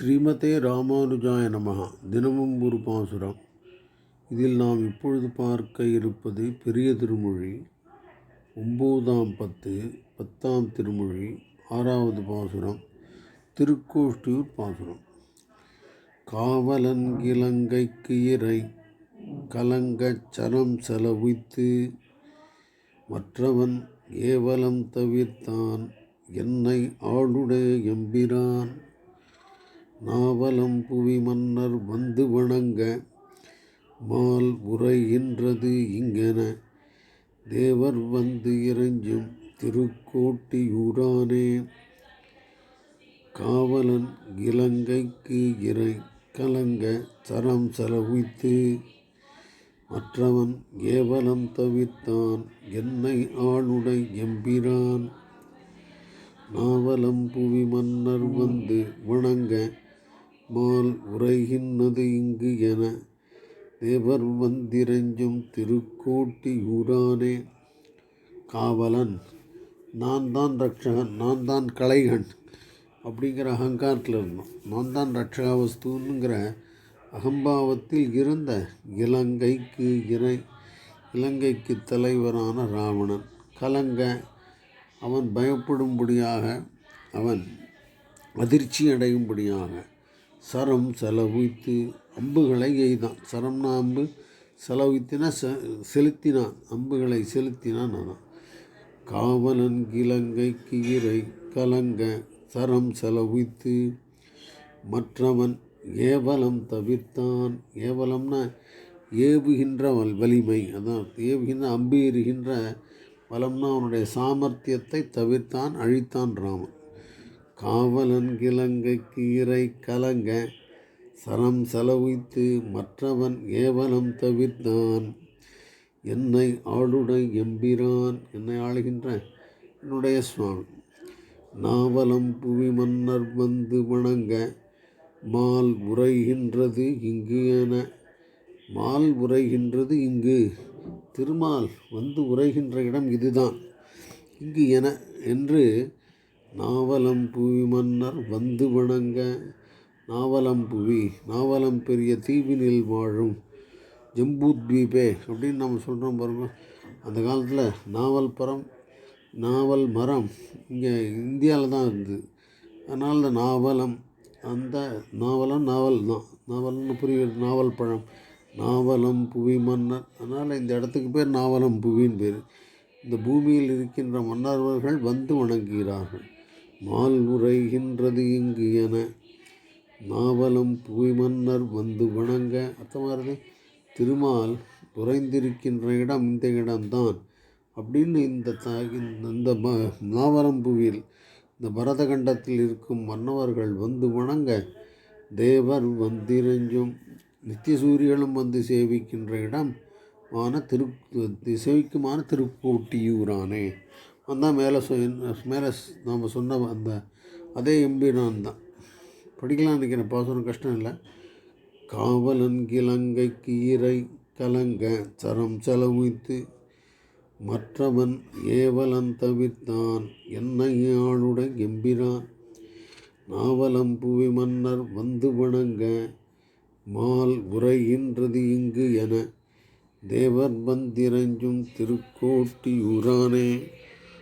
ஸ்ரீமதே ராமானுஜாய நமகா தினமும் ஒரு பாசுரம். இதில் நாம் இப்பொழுது பார்க்க இருப்பது பெரிய திருமொழி ஒம்போதாம் பத்து பத்தாம் திருமொழி ஆறாவது பாசுரம் திருக்கோஷ்டியூர் பாசுரம். காவலன் இலங்கைக்கு இறை கலங்கச் சரம் செலவித்து மற்றவன் ஏவலம் தவிர்த்தான் என்னை ஆளுடைய எம்பிரான். நாவலம் புவி மன்னர் வந்து வணங்க மால் உரைகின்றது இங்கென. தேவர் வந்து இறைஞ்சும் திருக்கோட்டியூரானே. காவலன் இலங்கைக்கு இறை கலங்க சரம் செலவித்து மற்றவன் ஏவலம் தவித்தான் என்னை ஆளுடை எம்பிரான். நாவலம் புவி மன்னர் வந்து வணங்க மால் உரைகின்றது இங்கு என தேவர் வந்திரஞ்சும் திருக்கோட்டியூரானே காவலன் நான் தான் ரட்சகன் நான் தான் கலைகன் அப்படிங்கிற அகங்காரத்தில் இருந்தோம். நான் தான் ரட்சகாவஸ்துங்கிற அகம்பாவத்தில் இருந்த இலங்கைக்கு இறை இலங்கைக்கு தலைவரான ராவணன். கலங்க அவன் பயப்படும்படியாக அவன் அதிர்ச்சி அடையும்படியாக சரம் செலவித்து அம்புகளை எய்தான். சரம்னா அம்பு செலவித்தினா செ செலுத்தினான். அம்புகளை செலுத்தினான் அதான் காவலன் இலங்கைக்கு இறை கலங்க சரம் செலவித்து மற்றவன் ஏவலம் தவிர்த்தான். ஏவலம்னா ஏவுகின்ற வலிமை. அதான் ஏவுகின்ற அம்பு எறுகின்ற வலம்னா அவனுடைய சாமர்த்தியத்தை தவிர்த்தான் அழித்தான் ராமன். காவலன் கிழங்கைக்கு இறை கலங்க சரம் செலவித்து மற்றவன் ஏவலம் தவிர்த்தான். என்னை ஆளுடை எம்பிரான் என்னை ஆளுகின்ற என்னுடைய சுவாமி. நாவலம் புவி மன்னர் வந்து வணங்க மால் உரைகின்றது இங்கு என. மால் உரைகின்றது இங்கு. திருமால் வந்து உரைகின்ற இடம் இதுதான். இங்கு என என்று நாவலம் புவி மன்னர் வந்து வணங்க. நாவலம் புவி நாவலம் பெரிய தீவினில் வாழும். ஜம்பூத்வீபே அப்படின்னு நம்ம சொல்கிறோம் பாருங்க. அந்த காலத்தில் நாவல் பரம் நாவல் மரம் இங்கே இந்தியாவில் தான் இருந்தது. அதனால் இந்த நாவலம் அந்த நாவலம் நாவல் தான். நாவல்னு புரிய நாவல் பழம். நாவலம் புவி மன்னர். அதனால் இந்த இடத்துக்கு பேர் நாவலம் புவின்னு பேர். இந்த பூமியில் இருக்கின்ற மன்னர்வர்கள் வந்து வணங்குகிறார்கள். மால் உரைகின்றது இங்கு என நாவலம் புவி மன்னர் வந்து வணங்க. அர்த்தமாகிறது? திருமால் உறைந்திருக்கின்ற இடம் இந்த இடம்தான். அப்படின்னு இந்த த இந்த நாவலம் புவியில் இந்த பரதகண்டத்தில் இருக்கும் மன்னவர்கள் வந்து வணங்க. தேவர் வந்திரஞ்சும் நித்திய சூரியனும் வந்து சேவிக்கின்ற இடம். மான திரு சேவிக்குமான திருக்கோட்டியூரானே. வந்தால் மேலே சொ மேலே நாம் சொன்ன அந்த அதே எம்பினான் தான். படிக்கலாம் நினைக்கிறேன் பாசனம் கஷ்டம் இல்லை. காவலன் கிழங்கை கீரை கலங்க சரம் செலவித்து மற்றவன் ஏவலன் தவிர்த்தான் என்னை ஆளுட எம்பிரான் நாவலம் புவி மன்னர் வந்து வணங்க மால் உரைகின்றது இங்கு என தேவர் வந்திரஞ்சும் திருக்கோட்டியூரானே.